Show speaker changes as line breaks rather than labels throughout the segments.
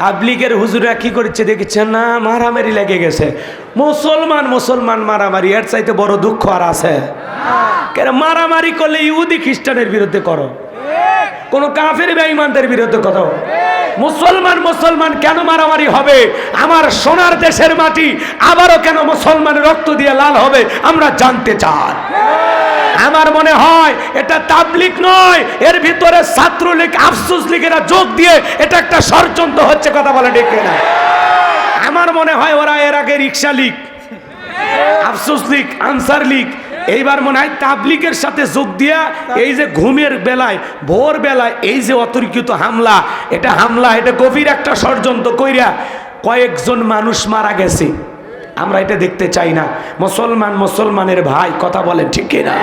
তাবলিগের হুজুরা কি করছে দেখেছেন না? মারামারি লেগে গেছে। মুসলমান মুসলমান মারামারি, এর চাইতে বড় দুঃখ আর আছে। কেন মারামারি করলে ইহুদি খ্রিস্টানের বিরুদ্ধে করো? কোন কাফের বেঈমানদের বিরুদ্ধে করো? মুসলমান মুসলমান কেন মারামারি হবে? আমার সোনার দেশের মাটি আবারও কেন মুসলমানের রক্ত দিয়ে লাল হবে? আমরা জানতে চাই। আমার মনে হয় এটা তাবলিক নয়। এর ভিতরে ছাত্রলীগ, আফসুস লীগেরা যোগ দিয়ে এটা একটা ষড়যন্ত্র হচ্ছে, কথা বলে ডেকে না আমার মনে হয় ওরা এর আগে রিক্সা লীগ, আফসুস লীগ, আনসার লীগ, এইবার মনে হয় তাবলিকের সাথে যোগ দিয়া এই যে ঘুমের বেলায়, ভোর বেলায় এই যে অতর্কিত হামলা, এটা হামলা, এটা গভীর একটা ষড়যন্ত্র কইরা কয়েকজন মানুষ মারা গেছে। আমরা এটা দেখতে চাই না। মুসলমান মুসলমানের ভাই কথা বলেন ঠিক কিনা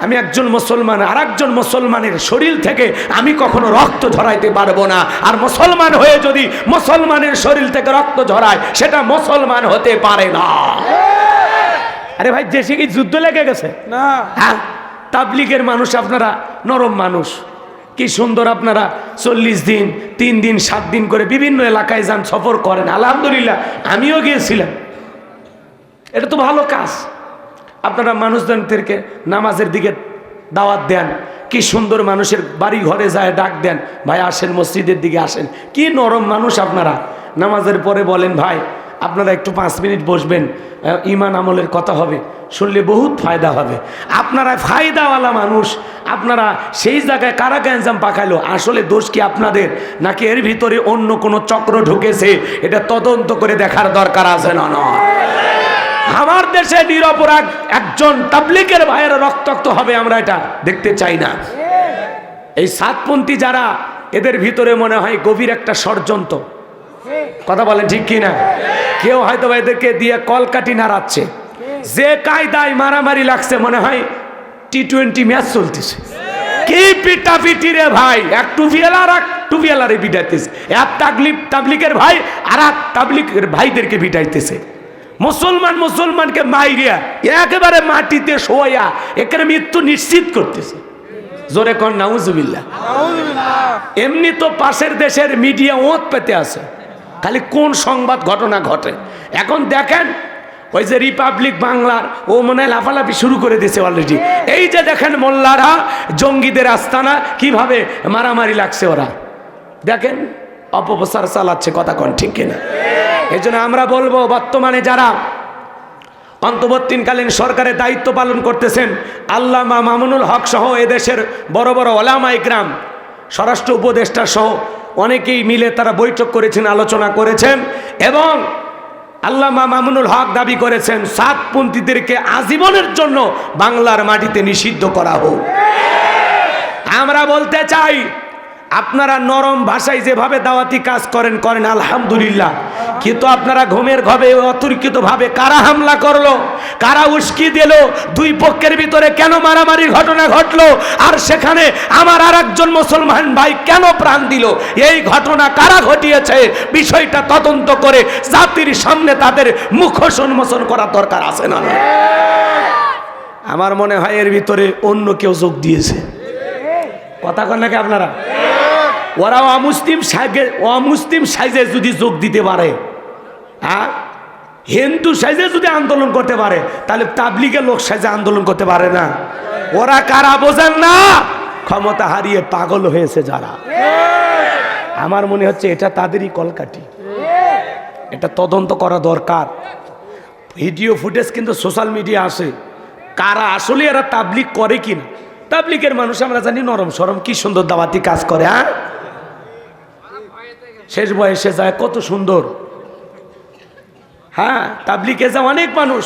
আমি একজন মুসলমান আর একজন মুসলমানের শরীর থেকে আমি কখনো রক্ত ঝরাইতে পারব না। আর মুসলমান হয়ে যদি মুসলমানের শরীর থেকে রক্ত ঝরায় সেটা মুসলমান হতে পারে না। আরে ভাই দেশে কি যুদ্ধ লেগে গেছে?
না।
হ্যাঁ? তাবলিগের মানুষ আপনারা নরম মানুষ। কি সুন্দর আপনারা চল্লিশ দিন তিন দিন সাত দিন করে বিভিন্ন এলাকায় যান সফর করেন। আলহামদুলিল্লাহ আমিও গিয়েছিলাম। এটা তো ভালো কাজ। আপনারা মানুষজনদেরকে নামাজের দিকে দাওয়াত দেন। কি সুন্দর মানুষের বাড়ি ঘরে যায়, ডাক দেন, ভাই আসেন, মসজিদের দিকে আসেন। কি নরম মানুষ আপনারা। নামাজের পরে বলেন, ভাই, আপনারা একটু পাঁচ মিনিট বসবেন ইমান আমলের কথা হবে, শুনলে বহুত ফায়দা হবে। আপনারা ফায়দাওয়ালা মানুষ। আপনারা সেই জায়গায় কারা গ্যাঞ্জাম পাকাইলো? আসলে দোষ কি আপনাদের? নাকি এর ভিতরে অন্য কোনো চক্র ঢুকেছে? এটা তদন্ত করে দেখার দরকার আছে না নয় আমার দেশে নিরপরাধ একজন তাবলিকের ভাইয়ের রক্তাক্ত হবে আমরা এটা দেখতে চাই না। এই সাতপন্থী যারা, এদের ভিতরে মনে হয় গভীর একটা ষড়যন্ত্র। কথা বলেন ঠিক কিনা? কেউ হয়তো এদেরকে দিয়ে কলকাটি নাড়াচ্ছে। যে কায়দায় মারামারি লাগছে, মনে হয় টি টোয়েন্টি ম্যাচ চলতেছে। কি পিটা পিটি রে ভাই? এক টুপিয়ালার এক টুপিয়ালারে পিটাইতেছে। এক তাবলিক তাবলিকের ভাই আর এক তাবলিকের ভাইদেরকে পিটাইতেছে। মুসলমান মুসলমানকে মাইরিয়া একেবারে মাটিতে শোয়া এখানে মৃত্যু নিশ্চিত করতেছে। জোরে কন নাউজুবিল্লাহ। এমনি তো পাশের দেশের মিডিয়া ওত পেতে আছে। খালি কোন সংবাদ ঘটনা ঘটে? এখন দেখেন ওই যে রিপাবলিক বাংলার ও মনে হয় লাফালাফি শুরু করে দিয়েছে অলরেডি এই যে দেখেন মোল্লারা জঙ্গিদের আস্তানা কীভাবে মারামারি লাগছে ওরা। দেখেন অপপ্রচার চালাচ্ছে কথা কন ঠিক কিনা। এই জন্য আমরা বলব, বর্তমানে যারা অন্তর্বর্তীকালীন সরকারের দায়িত্ব পালন করতেছেন, আল্লামা মামুনুল হক সহ এদেশের বড় বড় ওলামা গ্রাম স্বরাষ্ট্র উপদেষ্টা সহ অনেকেই মিলে তারা বৈঠক করেছেন, আলোচনা করেছেন এবং আল্লামা মামুনুল হক দাবি করেছেন, সাতপন্থীদেরকে আজীবনের জন্য বাংলার মাটিতে নিষিদ্ধ করা হোক। আমরা বলতে চাই আপনারা নরম ভাষায় যেভাবে দাওয়াতি কাজ করেন করেন, আলহামদুলিল্লাহ। কিন্তু আপনারা ঘুমের ঘবে অতর্কিত ভাবে কারা হামলা করল, কারা উস্কি দিল, দুই পক্ষের ভিতরে কেন মারামারি ঘটনা ঘটলো, আর সেখানে আমার আর একজন মুসলমান ভাই কেন প্রাণ দিল, এই ঘটনা কারা ঘটিয়েছে, বিষয়টা তদন্ত করে জাতির সামনে তাদের মুখ উন্মোচন করার দরকার আছে না না? আমার মনে হয় এর ভিতরে অন্য কেউ যোগ দিয়েছে। কথা কন নাকি আপনারা? ওরা অমুসলিম সাইজে অমুসলিম সাইজে যদি যোগ দিতে পারে হ্যাঁ? হিন্দু সাইজে যদি আন্দোলন করতে পারে, তাহলে তাবলিগের লোক সাইজে আন্দোলন করতে পারে না। ওরা কারা বোঝেন না? ক্ষমতা হারিয়ে পাগল হয়েছে যারা। আমার মনে হচ্ছে এটা তাদেরই কলকাঠি। এটা তদন্ত করা দরকার। ভিডিও ফুটেজ কিন্তু সোশ্যাল মিডিয়া আসে। কারা আসলে এরা তাবলিক করে কিনা? তাবলিকের মানুষ আমরা জানি নরম সরম, কি সুন্দর দাওয়াতি কাজ করে হ্যাঁ? শেষ বয়সে যায়, কত সুন্দর। হ্যাঁ তাবলিকে যা অনেক মানুষ,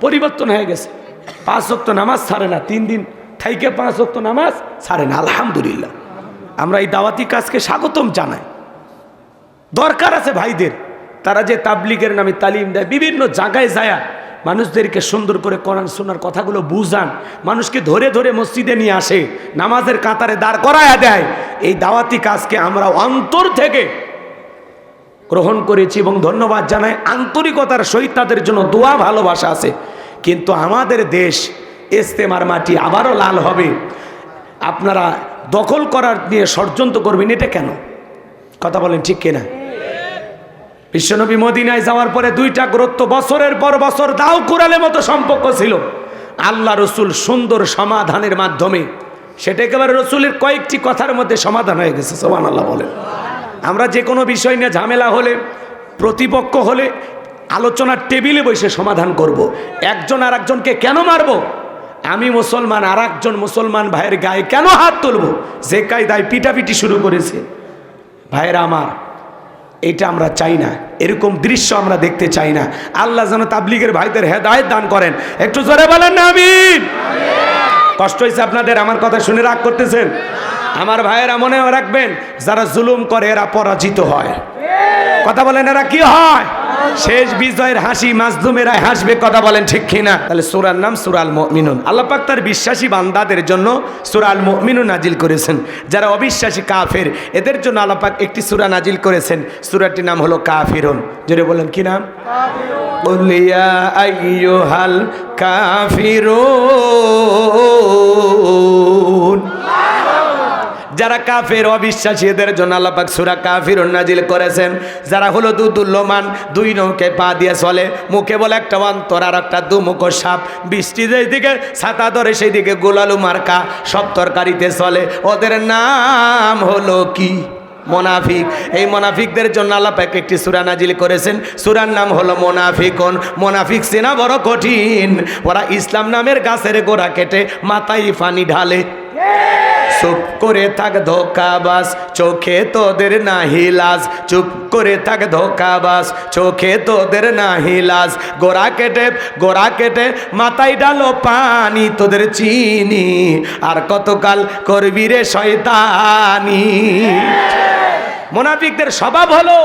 পরিবর্তন হয়ে গেছে। পাঁচ অক্ত নামাজ ছাড়ে না, তিন দিন থাইকে পাঁচ অক্ত নামাজ ছাড়ে না, আলহামদুলিল্লাহ। আমরা এই দাওয়াতি কাজকে স্বাগতম জানাই। দরকার আছে ভাইদের, তারা যে তাবলিগের নামে তালিম দেয়, বিভিন্ন জায়গায় যায়, মানুষদেরকে সুন্দর করে কোরআন শোনার কথাগুলো বুঝান, মানুষকে ধরে ধরে মসজিদে নিয়ে আসে, নামাজের কাতারে দাঁড় করায়া দেয়। এই দাওয়াতি কাজকে আমরা অন্তর থেকে গ্রহণ করেছি এবং ধন্যবাদ জানাই। আন্তরিকতার সহিত তাদের জন্য দোয়া, ভালোবাসা আছে। কিন্তু আমাদের দেশ ইস্তেমার মাটি আবারও লাল হবে। আপনারা দখল করার নিয়ে ষড়যন্ত্র করবেন, এটা কেন? কথা বলেন ঠিক কিনা? বিশ্বনবী মদিনায় যাওয়ার পরে দুইটা গুরুত্ব বছরের পর বছর দাও কুরালের মতো সম্পর্ক ছিল। আল্লাহ রসুল সুন্দর সমাধানের মাধ্যমে, সেটা একেবারে রসুলের কয়েকটি কথার মধ্যে সমাধান হয়ে গেছে সোমান আল্লাহ বলেন। আমরা যে কোনো বিষয় নিয়ে ঝামেলা হলে, প্রতিপক্ষ হলে আলোচনার টেবিলে বসে সমাধান করব। একজন আর একজনকে কেন মারবো? আমি মুসলমান আর একজন মুসলমান ভাইয়ের গায়ে কেন হাত তুলব? যে কায়দায় পিটাপিটি শুরু করেছে। ভাইয়েরা আমার, এটা আমরা চাই না। এরকম দৃশ্য আমরা দেখতে চাই না। আল্লাহ যেন তাবলিগের ভাইদের হেদায়ত দান করেন। একটু জোরে বলেন না আমি কষ্ট হয়েছে আপনাদের, আমার কথা শুনে রাগ করতেছেন? আমার ভাইয়েরা মনেও রাখবেন, যারা জুলুম করে এরা পরাজিত হয়। কথা বলেন, এরা কি হয়? শেষ বিজয়ের হাসি মাজদুমেরা হাসবে কথা বলেন ঠিক কিনা? তাহলে সুরার নাম সুরাল মিনুন আল্লাপাক তার বিশ্বাসী বান্দাদের জন্য সুরাল মিনুন নাজিল করেছেন। যারা অবিশ্বাসী কাফের এদের জন্য আল্লাপাক একটি সুরা নাজিল করেছেন। সুরাটির নাম হলো কাফিরুন। জোরে বলেন কি নাম? কাফিরুন। যারা কাফের, অবিশ্বাসী, এদের জন্য আল্লাপাক সুরা কাফির নাজিল করেছেন। যারা হলো দুদুল্যমান দুই নৌকে পা দিয়ে চলে, মুখে বলে একটা অন্তর আর একটা দুমুখ সাপ। বৃষ্টি যেই দিকে ছাতা ধরে সেই দিকে গোলালু মার্কা, সব তরকারিতে চলে। ওদের নাম হলো কি? মোনাফিক। এই মোনাফিকদের জন্য আল্লাপাক একটি সুরা নাজিল করেছেন। সুরার নাম হলো মোনাফিকন। মোনাফিক সেনা বড় কঠিন। ওরা ইসলাম নামের গাছের গোড়া কেটে মাথায় ফানি ঢালে। চুপ করে থাক ধোকাবাস চোখে তোদের না হিলাস চুপ করে থাক ধোকাবাস চোখে তোদের না হিলাস গোড়া কেটে গোড়া কেটে মাথায় ডালো পানি, তোদের চিনি। আর কতকাল করবি রে শয়তানি? মোনাফিকদের স্বভাব হলো,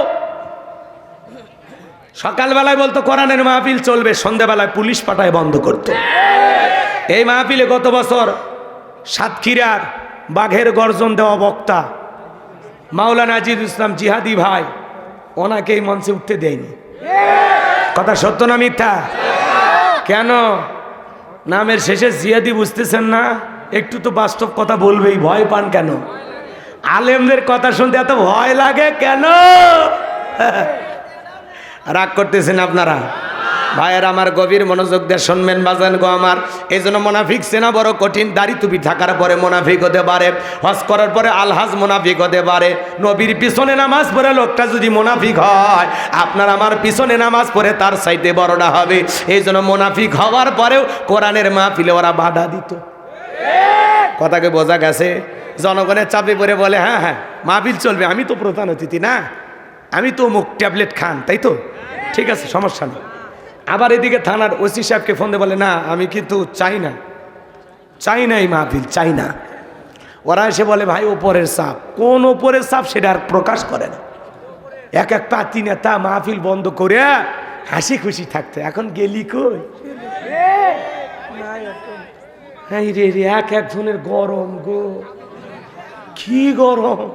সকালবেলায় বলতো কোরআনের মাহফিল চলবে, সন্ধ্যাবেলায় পুলিশ পাঠায় বন্ধ করতো। এই মাহফিলে গত বছর সাতক্ষীরার বাঘের গর্জন দেওয়া বক্তা। মাওলানা আজিজ ইসলাম জিহাদি ভাই ওনাকে এই মঞ্চে উঠতে দেয়নি। কথা সত্য না মিথ্যা? কেন? নামের শেষে জিহাদি বুঝতেছেন না? একটু তো বাস্তব কথা বলবেই, ভয় পান কেন? আলেমদের কথা শুনতে এত ভয় লাগে কেন? রাগ করতেছেন আপনারা? ভাইয়ের আমার গভীর মনোযোগ দিয়ে শুনবেন বাজান গো আমার। এই জন্য মোনাফিক সেনা বড় কঠিন, দাড়ি টুপি থাকার পরে মোনাফিক হতে পারে, হজ করার পরে আলহাজ মোনাফিক হতে পারে। নবীর পিছনে নামাজ পড়ে লোকটা যদি মোনাফিক হয়, আপনার আমার পিছনে নামাজ পড়ে তার সাইডে বড়টা হবে। এই জন্য মোনাফিক হওয়ার পরেও কোরআনের মাহফিলে ওরা বাধা দিত। কথাকে বোঝা গেছে? জনগণের চাপে পড়ে বলে হ্যাঁ হ্যাঁ মাহফিল চলবে, আমি তো প্রধান অতিথি না। আমি তো মুখ ট্যাবলেট খান, তাই তো? ঠিক আছে, সমস্যা নেই। আবার এদিকে থানার ওসি সাহেবকে ফোন দিয়ে বলে, না, আমি কিন্তু চাই না। চাই না এই মাহফিল, চাই না। ওরা এসে বলে, ভাই, ওপরের সাপ। কোন ওপরের সাপ সেটা আর প্রকাশ করে না। এক এক পাতি নেতা মাহফিল বন্ধ করে হাসি খুশি থাকতো। এখন গেলি কই? এই রে রে, এক একজনের গরম গো। কি গরম?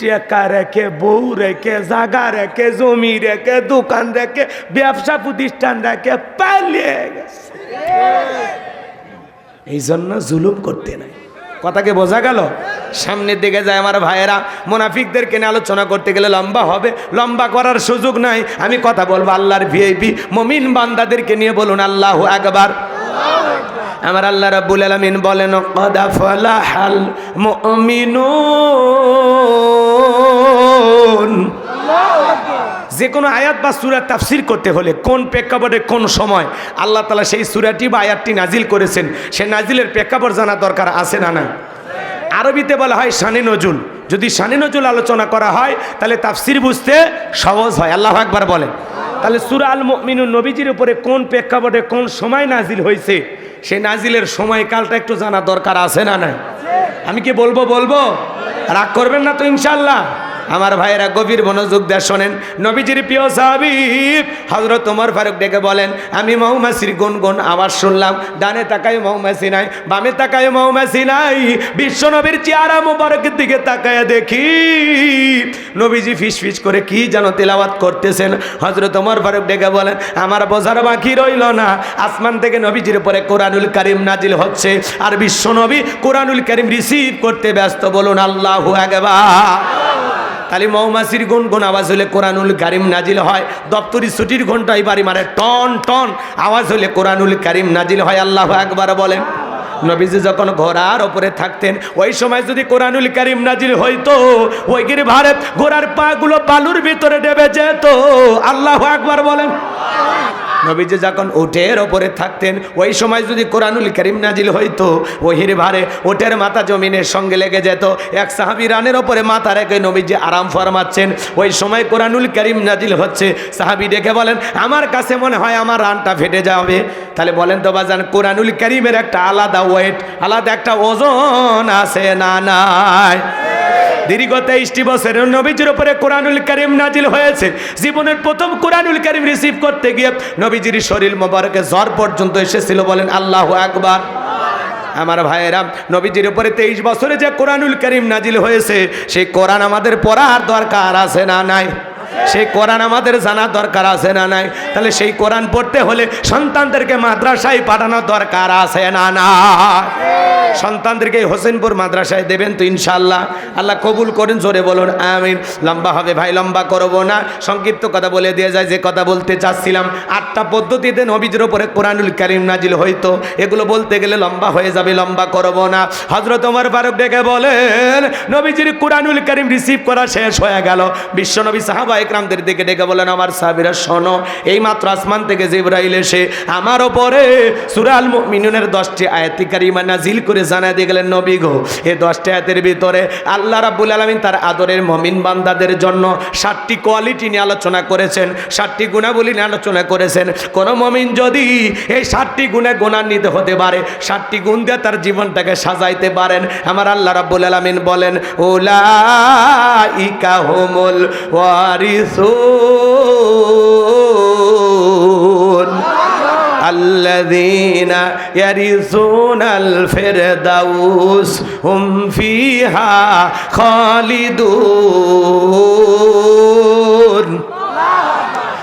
টেকা রেখে, বউ রেখে, জাগা রেখে, জমি রেখে, দোকান রেখে, ব্যবসা প্রতিষ্ঠান রেখে পালিয়ে গেছে। এই জন্য জুলুম করতে নাই। কথাকে বোঝা গেল? সামনের দিকে যায় আমার ভাইয়েরা মোনাফিকদেরকে নিয়ে আলোচনা করতে গেলে লম্বা হবে, লম্বা করার সুযোগ নাই। আমি কথা বলব আল্লাহর ভিআইপি মমিন বান্দাদেরকে নিয়ে বলুন, আল্লাহ একবার আমার আল্লাহ রাব্বুল আলামিন বলেন, কদা ফলাহাল মুমিনুন। যে কোনো আয়াত বা সুরা তাফসির করতে হলে কোন প্রেক্ষাপটে কোন সময় আল্লাহ তালা সেই সুরাটি বা আয়াতটি নাজিল করেছেন, সে নাজিলের প্রেক্ষাপট জানা দরকার আছে না না আরবিতে বলা হয় শানি নজুল। যদি শানি নজুল আলোচনা করা হয়, তাহলে তাফসির বুঝতে সহজ হয়। আল্লাহ একবার বলেন। তাহলে সুরা আল মিনুন নবীজির উপরে কোন প্রেক্ষাপটে কোন সময় নাজিল হয়েছে? সে নাজিলের সময়কালটা একটু জানা দরকার আছে না নাই? আমি কি বলব বলব? রাগ করবেন না তো ইনশাল্লাহ আমার ভাইয়েরা গভীর মনোযোগ দিয়ে শোনেন। নবীজির প্রিয় সাহাবিব হজরত তোমার ফারুক ডেকে বলেন, আমি মৌমাছির গুন গুন আওয়াজ শুনলাম। ডানে তাকায় মৌমাছি নাই, বামে তাকায় মৌমাছি নাই। বিশ্ব নবীর চেহারা মোবারকের দিকে তাকায় দেখি। নবীজি ফিস ফিস করে কি যেন তেলাওয়াত করতেছেন। হজরত তোমার ফারুক ডেকে বলেন, আমার বোঝার বাকি রইল না। আসমান থেকে নবীজির উপরে কোরআনুল করিম নাজিল হচ্ছে। আর বিশ্ব নবী কোরআনুল করিম রিসিভ করতে ব্যস্ত বলুন, আল্লাহু একবার তাহলে মৌমাছির গুন গুন আওয়াজ হলে কোরআনুল কারিম নাজিল হয়। দপ্তরি ছুটির ঘন্টায় বাড়ি মারে, টন টন আওয়াজ হলে কোরআনুল কারিম নাজিল হয়। আল্লাহ একবার বলেন। নবীজি যখন ঘোড়ার ওপরে থাকতেন, ওই সময় যদি কোরআনুল কারিম নাজির হইতো, ওই গির ভারত ঘোড়ার পাগুলো বালুর ভিতরে ডেবে যেত। আল্লাহ একবার বলেন। নবীজি যখন উটের ওপরে থাকতেন, ওই সময় যদি কোরআনুল করিম নাজিল হইতো, ওহির ভারে ওটের মাথা জমিনের সঙ্গে লেগে যেত, এক সাহাবি রানের ওপরে মাথা রেখে নবীজি আরাম ফরমাচ্ছেন। ওই সময় কোরআনুল করিম নাজিল হচ্ছে। সাহাবি ডেকে বলেন, আমার কাছে মনে হয় আমার রানটা ফেটে যাবে। তাহলে বলেন তো বাজান, কোরআনুল করিমের একটা আলাদা ওয়েট, আলাদা একটা ওজন আছে না নাই? দীর্ঘ তেইশটি বছরের নবীজির উপরে কোরআনুল করিম নাজিল হয়েছে। জীবনের প্রথম কোরআনুল করিম রিসিভ করতে গিয়ে নবীজির শরীর মোবারকে জ্বর পর্যন্ত এসেছিল বলেন আল্লাহ আকবার। আমার ভাইয়েরা, নবীজির উপরে তেইশ বছরে যে কোরআনুল করিম নাজিল হয়েছে, সেই কোরআন আমাদের পড়ার দরকার আছে না নাই? সেই কোরআন আমাদের জানার দরকার আছে না নাই? তাহলে সেই কোরআন পড়তে হলে সন্তানদেরকে মাদ্রাসায় পাঠানো দরকার আছে না না সন্তানদেরকে হোসেনপুর মাদ্রাসায় দেবেন তো ইনশাল্লাহ আল্লাহ কবুল করেন, জোরে বলুন, আমিন। লম্বা হবে ভাই, লম্বা করব না। সংক্ষিপ্ত কথা বলে দিয়ে যায়, যে কথা বলতে চাচ্ছিলাম, আটটা পদ্ধতিতে নবীজের ওপরে কোরআনুল করিম নাজিল হইতো। এগুলো বলতে গেলে লম্বা হয়ে যাবে, লম্বা করব না। হজরত ওমর ফারুক ডেকে বলেন, নবীজির কোরআনুল করিম রিসিভ করা শেষ হয়ে গেল। বিশ্বনবী সাহাবা একরামদের দিকে ডেকে বলেন আমার সাহাবিরা, শোনো এই মাত্র আসমান থেকে জিব্রাইল এসে আমার ওপরে সুরাল মিনুনের দশটি আয়াতি কারিমা নাজিল করে জানা দিয়ে গেলেন, নবী গো এই দশটি আয়াতের ভিতরে আল্লাহ রাব্বুল আলামিন তার আদরের মমিন বান্দাদের জন্য ষাটটি কোয়ালিটি নিয়ে আলোচনা করেছেন ষাটটি গুণাবলী নিয়ে আলোচনা করেছেন। কোন মমিন যদি এই ষাটটি গুণে গুণান্বিত হতে পারে ষাটটি গুণ দিয়ে তার জীবনটাকে সাজাইতে পারেন, আমার আল্লাহ রাব্বুল আলামিন বলেন ওলা ইকা হোমল الوارثون الذين يرثون الفردوس هم فيها خالدون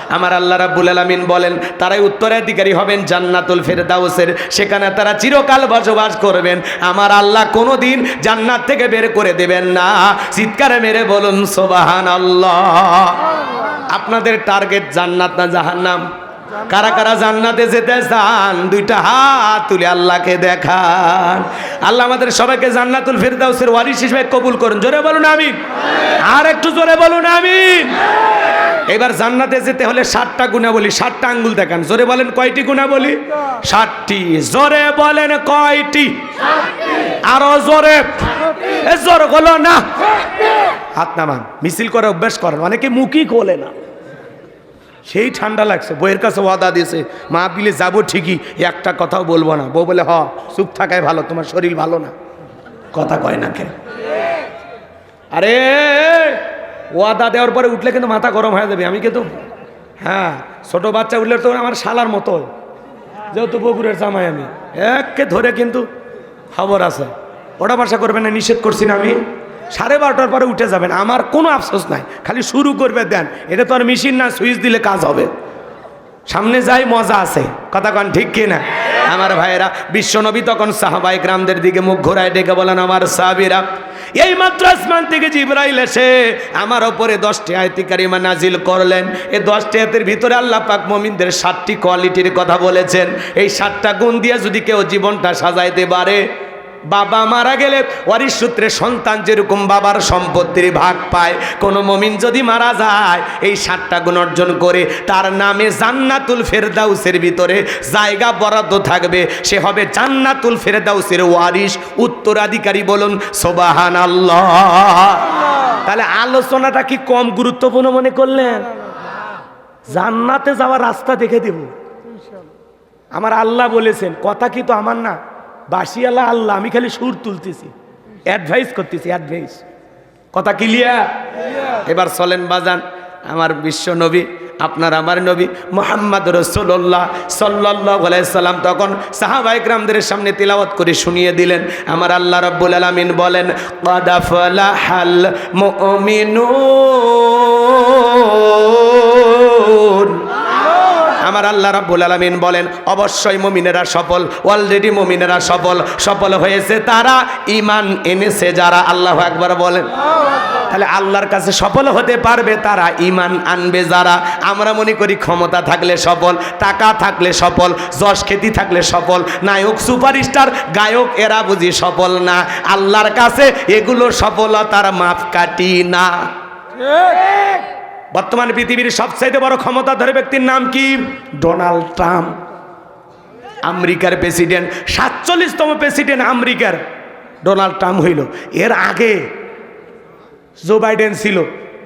আমার আল্লাহ রাব্বুল আলামিন বলেন, তারাই উত্তরাধিকারী হবেন জান্নাতুল ফেরদাউসের। সেখানে তারা চিরকাল বসবাস করবেন। আমার আল্লাহ কোনোদিন জান্নাত থেকে বের করে দেবেন না। চিৎকারে মেরে বলুন সোবাহান আল্লাহ আপনাদের টার্গেট জান্নাত না জাহান্নাম? কারা কারা জান্নাতে যেতে চান, দুইটা হাত তুলে আল্লাহকে দেখান। আল্লাহ আমাদের সবাইকে জান্নাতুল ফেরদাউসের ওয়ারিস হিসেবে কবুল করুন। জোরে বলুন, আমিন। আর একটু জোরে বলুন, আমিন। এবার জান্নাতে যেতে হলে ষাটটা গুণা বলি ষাটটা আঙ্গুল দেখান। জোরে বলেন, কয়টি গুণা বলি ষাটটি জোরে বলেন, কয়টি? আরও জোরে। জোর হলো না। হাত নামান, মিছিল করে অভ্যাস করেন। অনেকে মুখই খোলে না। সেই ঠান্ডা লাগছে বইয়ের কাছে ওয়াদা দিয়েছে, মা, বিলে যাব ঠিকই, একটা কথাও বলব না। বউ বলে, হ, চুপ থাকাই ভালো, তোমার শরীর ভালো না। কথা কয় না কেন আরে, ওয়াদা দেওয়ার পরে উঠলে কিন্তু মাথা গরম হয়ে যাবে। আমি কিন্তু হ্যাঁ ছোট বাচ্চা উঠলে তো আমার শালার মতো যেহেতু বগুড়ের জামাই আমি, একে ধরে কিন্তু খবর আছে। ওটা বাসা করবে না, নিষেধ করছি না আমি। সাড়ে বারোটার পরে উঠে যাবেন। আমার কোনো আফসোস নাই। খালি শুরু করবে, দেন। এটা তো আর মেশিন না সুইচ দিলে কাজ হবে। সামনে যাই, মজা আছে। কথা কন, ঠিক কিনা আমার ভাইয়েরা, বিশ্বনবী তখন সাহাবাই গ্রামদের দিকে মুখ ঘোরায় ডেকে বলেন, আমার সাহাবিরা, এই মাত্র আসমান থেকে জিব্রাইল এসে আমার ওপরে দশটি আয়তি কারিমা নাজিল করলেন। এই দশটি আয়তের ভিতরে আল্লাহ পাক মমিনদের ষাটটি কোয়ালিটির কথা বলেছেন। এই ষাটটা গুণ দিয়ে যদি কেউ জীবনটা সাজাইতে পারে বাবা মারা গেলে ওয়ারিশ সূত্রে সন্তান যেরকম বাবার সম্পত্তির ভাগ পায়, কোনো মমিন যদি মারা যায়, এই সাতটা গুণ অর্জন করে তার নামে জান্নাতুল ফেরদাউসের ভিতরে জায়গা বরাদ্দ থাকবে। সে হবে জান্নাতুল ফেরদাউসের ওয়ারিশ। উত্তরাধিকারী বলুন সোবাহান আল্লাহ তাহলে আলোচনাটা কি কম গুরুত্বপূর্ণ মনে করলেন? জান্নাতে যাওয়ার রাস্তা দেখে দেব। আমার আল্লাহ বলেছেন, কথা কি তো আমার না? বাসি আল্লাহ, আমি খালি সুর তুলতেছি। অ্যাডভাইস করতেছি অ্যাডভাইস কথা ক্লিয়ার এবার চলেন বাজান, আমার বিশ্ব নবী, আপনার আমার নবী মোহাম্মদ রসুল্লাহ সাল্লাহ সাল্লাম তখন সাহাবাইকরামদের সামনে তিলাওয়াত করে শুনিয়ে দিলেন। আমার আল্লাহ রব্বুল আলমিন বলেন হাল মিনু আল্লাহ রাব্বুল আলামিন বলেন, অবশ্যই মুমিনেরা সফল অলরেডি মুমিনেরা সফল সফল হয়েছে তারা, ঈমান এনেছে যারা, আল্লাহু আকবার বলেন। তাহলে আল্লাহর কাছে সফল হতে পারবে তারা, ঈমান আনবে যারা। আমরা মনে করি ক্ষমতা থাকলে সফল, টাকা থাকলে সফল, যশ খ্যাতি থাকলে সফল, নায়ক, সুপারস্টার, গায়ক, এরা বুঝি সফল না। আল্লাহর কাছে এগুলো সফলতার মাপকাঠি না। বর্তমান পৃথিবীর সবচাইতে বড় ক্ষমতাধর ব্যক্তির নাম কি? Donald Trump. আমেরিকার প্রেসিডেন্ট, সাতচল্লিশতম প্রেসিডেন্ট আমেরিকার ডোনাল্ড ট্রাম্প হইল। এর আগে জো বাইডেন ছিল,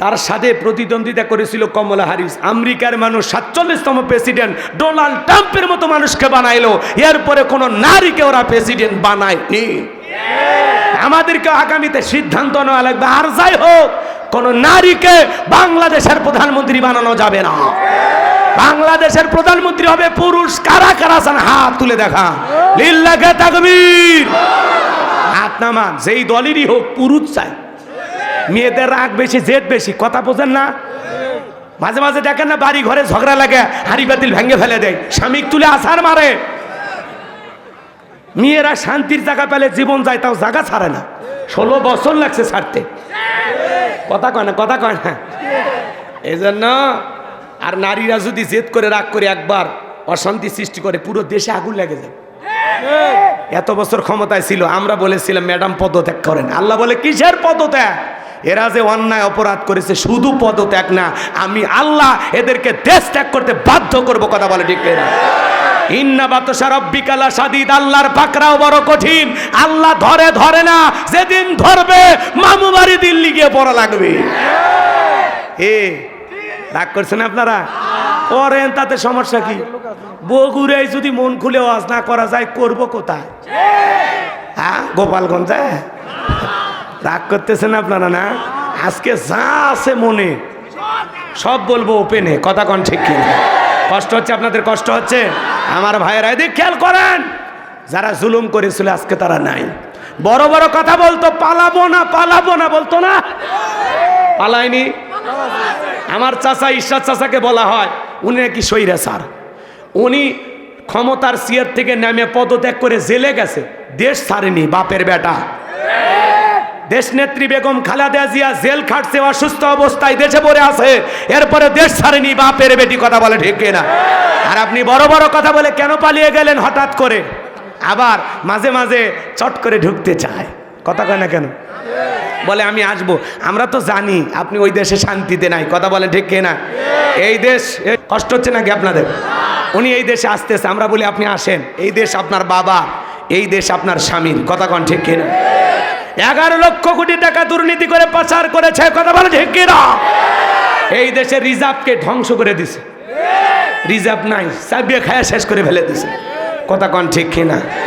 তার সাথে প্রতিদ্বন্দ্বিতা করেছিল কমলা হারিস। আমেরিকার মানুষ সাতচল্লিশতম প্রেসিডেন্ট ডোনাল্ড ট্রাম্পের মতো মানুষকে বানাইলো। এরপরে কোনো নারীকে ওরা প্রেসিডেন্ট বানায়নি। আমাদেরকে আগামীতে সিদ্ধান্ত নেওয়া লাগবে। আর যাই হোক কোন নারীকে বাংলাদেশের প্রধানমন্ত্রী বানানো যাবে না। বাংলাদেশের প্রধানমন্ত্রী হবে পুরুষ। কারা কারা আছেন? হাত তুলে দেখা লিল্লাকে তাকবীর। হাত নামান। যেই দলেরই হোক, পুরুষ চাই। মেয়েদের রাগ বেশি, জেদ বেশি। কথা বোঝেন না? মাঝে মাঝে দেখেন না বাড়ি ঘরে ঝগড়া লাগে, হাড়ি বাতিল ভেঙে ফেলে দেয়। স্বামী তুলে আসার মারে। মেয়েরা শান্তির জায়গা পেলে জীবন যায়, তাও জায়গা ছাড়ে না। ষোলো বছর লাগছে ছাড়তে। কথা কয় না, কথা কয় না। এই জন্য আর নারীরা যদি জেদ করে, রাগ করে একবার অশান্তি সৃষ্টি করে, পুরো দেশে আগুন লেগে যায় এত বছর ক্ষমতায় ছিল, আমরা বলেছিলাম, ম্যাডাম, পদত্যাগ করেন। আল্লাহ বলে, কিসের পদত্যাগ? এরা যে অন্যায় অপরাধ করেছে, শুধু পদত্যাগ না, আমি আল্লাহ এদেরকে দেশ ত্যাগ করতে বাধ্য করব, কথা বলে ঠিক না ইন্না বাতসা রব্বিকালা সাদিদ আল্লাহর পাকড়াও বড় কঠিন। আল্লাহ ধরে ধরে না ধরবে, মামু বাড়ি দিল্লি গিয়ে লাগবে। রাগ করছেন আপনারা? তাতে সমস্যা কি? বগুড়ায় যদি মন খুলে ওয়াজ না করা যায়, করব কোথায়? হ্যাঁ গোপালগঞ্জে? রাগ করতেছেন আপনারা না? আজকে যা আছে মনে, সব বলব ওপেনে, কথা কন ঠিক কিনা? কষ্ট হচ্ছে, আপনাদের কষ্ট হচ্ছে? আমার ভাইয়েরা, এদিক খেয়াল করেন। যারা জুলুম করেছিল, আজকে তারা নাই। বড় বড় কথা বলতো, পালাবো না পালাবো না, বলতো না? পালায়নি? আমার চাচা, ঈশ্বর চাচাকে বলা হয়, উনি নাকি সৈরা স্যার। উনি ক্ষমতার সিয়ার থেকে নেমে পদত্যাগ করে জেলে গেছে। দেশ ছাড়েনি, বাপের বেটা। দেশ নেত্রী বেগম খালেদা জিয়া জেল খাটছে, অসুস্থ অবস্থায় দেশে পড়ে আছে। এরপরে দেশ ছাড়েনি, বাপের বেটি কথা বলে ঠিক না আর আপনি বড় বড় কথা বলে কেন পালিয়ে গেলেন হঠাৎ করে? আবার মাঝে মাঝে চট করে ঢুকতে চায়। কথা কয় না কেন? বলে, আমি আসব। আমরা তো জানি আপনি ওই দেশে শান্তিতে নাই। কথা বলে ঠিক না এই দেশ কষ্ট হচ্ছে নাকি আপনাদের? উনি এই দেশে আসতেছে, আমরা বলি, আপনি আসেন। এই দেশ আপনার বাবা, এই দেশ আপনার স্বামীর। কথা কন ঠিক কিনা? এগারো লক্ষ কোটি টাকা দুর্নীতি করে পাচার করেছে, কথা বলে কিনা? এই দেশে রিজার্ভকে ধ্বংস করে দিছে। রিজার্ভ নাই চাবিয়ে খায়া শেষ করে ফেলে দিছে। কথা কন ঠিক কিনা?